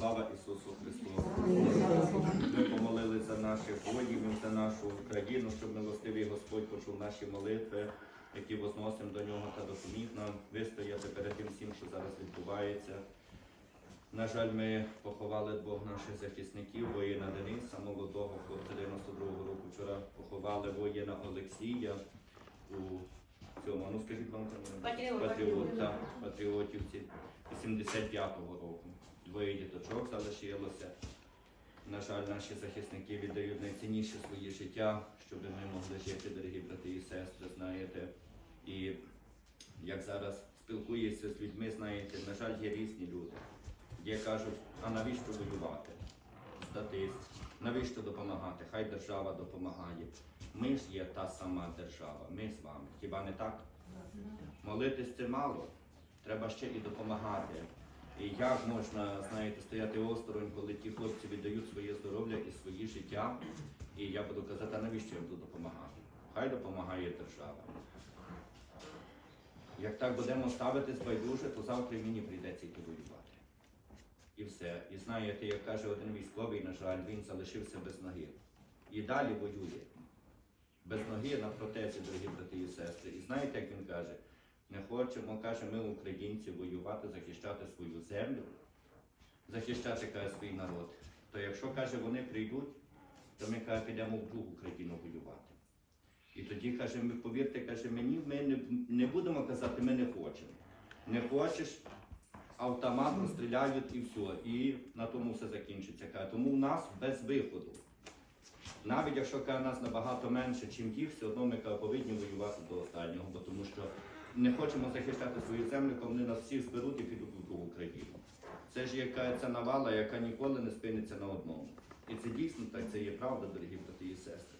Слава Ісусу Христу! Ми помолилися за наших воїнів, за нашу Україну, щоб милостивий Господь почув наші молитви, які возносимо до нього та допоміг нам вистояти перед тим всім, що зараз відбувається. На жаль, ми поховали двох наших захисників, воїна Дениса, молодого хлопця 92-го року. Вчора поховали воїна Олексія у цьому, ну скажіть вам Патріот. Патріот, так, патріотівці 85-го року. Двоє діточок залишилося. На жаль, наші захисники віддають найцінніше своє життя, щоб ми могли жити, дорогі брати і сестри, знаєте. І як зараз спілкуєшся з людьми, знаєте, на жаль, є різні люди. Є кажуть, а навіщо воювати? Здатись, навіщо допомагати? Хай держава допомагає. Ми ж є та сама держава, ми з вами. Хіба не так? Молитись це мало, треба ще і допомагати. І як можна, знаєте, стояти осторонь, коли ті хлопці віддають своє здоров'я і своє життя. І я буду казати, а навіщо я буду допомагати? Хай допомагає держава. Як так будемо ставитись байдуже, то завтра мені прийдеться йти воювати. І все. І знаєте, як каже один військовий, на жаль, він залишився без ноги. І далі воює. Без ноги на протезі, дорогі брати і сестри. І знаєте, як він каже? Не хочемо, каже, ми, українці, воювати, захищати свою землю, захищати каже, свій народ. То якщо каже, вони прийдуть, то ми каже, підемо в другу країну воювати. І тоді каже, ми повірте, каже, мені ми не, не будемо казати, ми не хочемо. Не хочеш, автомат розстріляють і все. І на тому все закінчиться. Тому в нас без виходу. Навіть якщо каже, нас набагато менше, ніж їх, все одно ми повинні воювати до останнього, бо тому що не хочемо захищати свою землю, коли вони нас всіх зберуть і підуть у другу країну. Це ж яка ця навала, яка ніколи не спиниться на одному. І це дійсно так, це є правда, дорогі брати і сестри.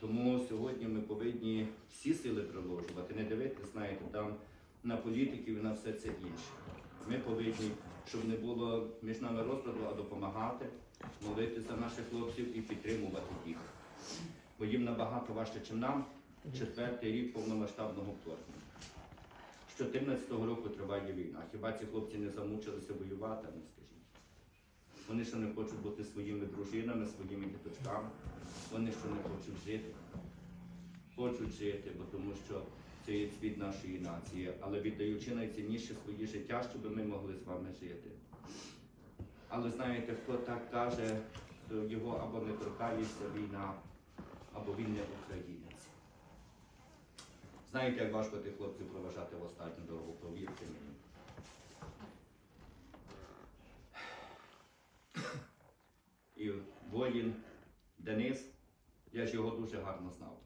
Тому сьогодні ми повинні всі сили приложувати, не дивитися, знаєте, там на політиків і на все це інше. Ми повинні, щоб не було між нами розкладу, а допомагати, молитися наших хлопців і підтримувати їх. Бо їм набагато важче, ніж нам, четвертий рік повномасштабного вторгнення. З 14-го року триває війна. Хіба ці хлопці не замучилися воювати, ну скажіть? Вони що не хочуть бути своїми дружинами, своїми діточками, вони що не хочуть жити. Хочуть жити, бо тому що це цвіт нашої нації, але віддаючи найцінніше своє життя, щоб ми могли з вами жити. Але знаєте, хто так каже, то його або не торкається війна, або він не українець. Знаєте, як важко тих хлопців проважати в останню дорогу, повірте мені. І воїн Денис, я ж його дуже гарно знав.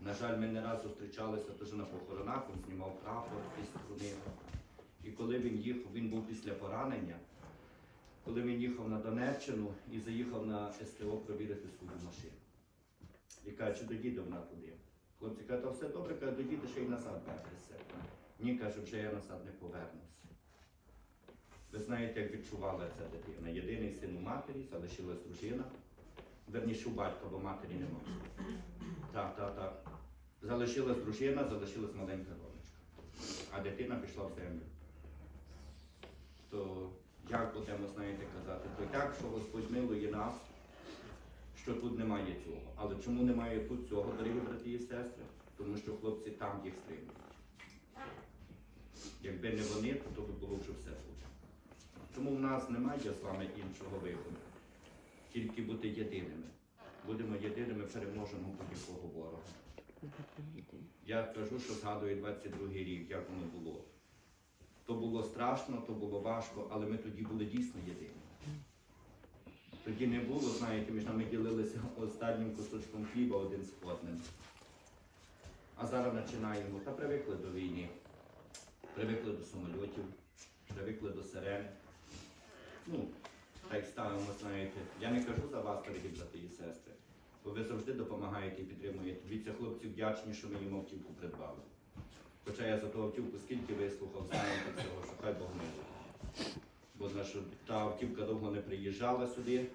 На жаль, ми не раз зустрічалися теж на похоронах, він знімав прапор із струни. І коли він їхав, він був після поранення, коли він їхав на Донеччину і заїхав на СТО провірити свою машину. І каже, чи доїде вона туди? Хлопці та все добре, каже, доїде ще й назад вертися. Ні, каже, вже я назад не повернуся. Ви знаєте, як відчувала ця дитина. Єдиний син у матері, залишилась дружина. Верніше у батька, бо матері немає. Так, так, так. Залишилась дружина, залишилась маленька донечка. А дитина пішла в землю. То як будемо, знаєте, казати, то так, що Господь милує нас, що тут немає цього. Але чому немає тут цього, дорогі брати і сестри? Тому що хлопці там їх стримують. Якби не вони, то, би було вже все тут. Тому в нас немає з вами іншого виходу. Тільки бути єдиними. Будемо єдиними, переможемо будь-якого ворога. Я кажу, що згадую 22-й рік, як воно було. То було страшно, то було важко, але ми тоді були дійсно єдині. Тоді не було, знаєте, між нами ділилися останнім кусочком хліба один з одним. А зараз починаємо. Та привикли до війни, привикли до самольотів, привикли до сирен. Ну, так ставимо, знаєте. Я не кажу за вас, дорогі брати і сестри, бо ви завжди допомагаєте і підтримуєте. Дивіться, хлопці вдячні, що ми їм автівку придбали. Хоча я за ту автівку скільки вислухав, знаєте цього, що хай Бог милує. Бо наша та автівка довго не приїжджала сюди.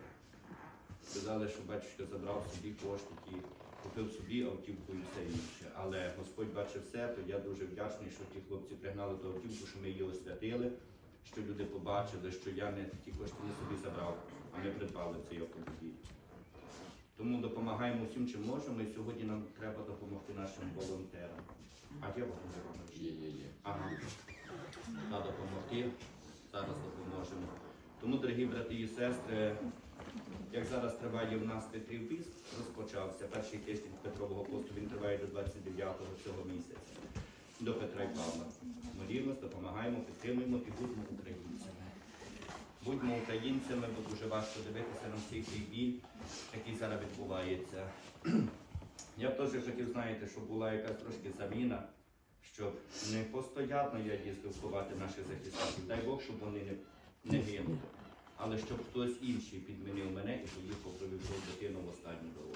Сказали, що батюшка забрав собі кошти, ті, купив собі автівку і все інше. Але Господь бачив все, то я дуже вдячний, що ті хлопці пригнали ту автівку, що ми її освятили, що люди побачили, що я не ті кошти не собі забрав, а ми придбали цей автомобіль. Тому допомагаємо всім, чим можемо, і сьогодні нам треба допомогти нашим волонтерам. А є волонтери? Є, є, є. Ага. Та допомогти. Зараз допоможемо. Тому, дорогі брати і сестри, як зараз триває в нас Петрів піст, розпочався. Перший тиждень Петрового посту він триває до 29-го цього місяця. До Петра і Павла. Молімось, допомагаємо, підтримуємо і будемо українцями. Будьмо українцями, бо дуже важко дивитися на всій цей біль, який зараз відбувається. Я б теж хотів, знаєте, щоб була якась трошки заміна, щоб не постійно я їздив ховати наших захисників. Дай Бог, щоб вони не, гинули. Але щоб хтось інший підмінив мене і поїхав провів дитину в останню дорогу.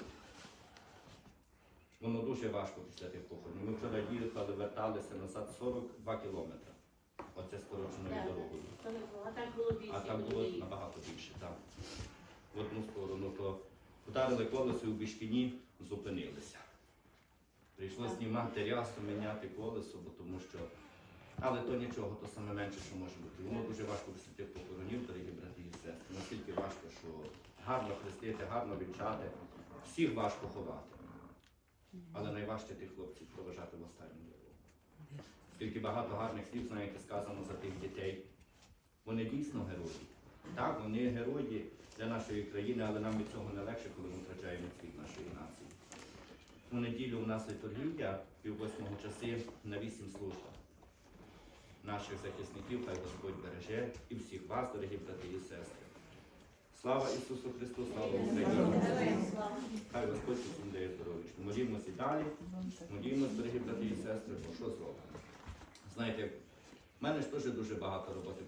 Воно дуже важко після тих похоронів. Ми вчора їхали, верталися назад 42 кілометри. Оце скороченою дорогою. А так було більше. А там було набагато більше, так. В одну сторону, то вдарили колесо і у Бішкіні зупинилися. Прийшлося знімати рясу, міняти колесо, бо тому що. Але то нічого, то саме менше, що може бути. Воно дуже важко після тих похоронів, дорогі брати і сестри. Настільки важко, що гарно хрестити, гарно вінчати. Всіх важко ховати. Але найважче тих хлопців проважати в останню дорогу. Скільки багато гарних слів, знаєте, сказано за тих дітей. Вони дійсно герої. Так, вони герої для нашої країни, але нам від цього не легше, коли ми втрачаємо світ нашої нації. У неділю у нас літургія, пів восьмого часи на вісім службах. Наших захисників, хай Господь береже і всіх вас, дорогі брати і сестри. Слава Ісусу Христу, слава Україні! Хай Господь дає здоров'ячку. Молімося далі. Молімося, дорогі брати і сестри, бо що зробимо? Знаєте, в мене ж теж дуже багато роботи.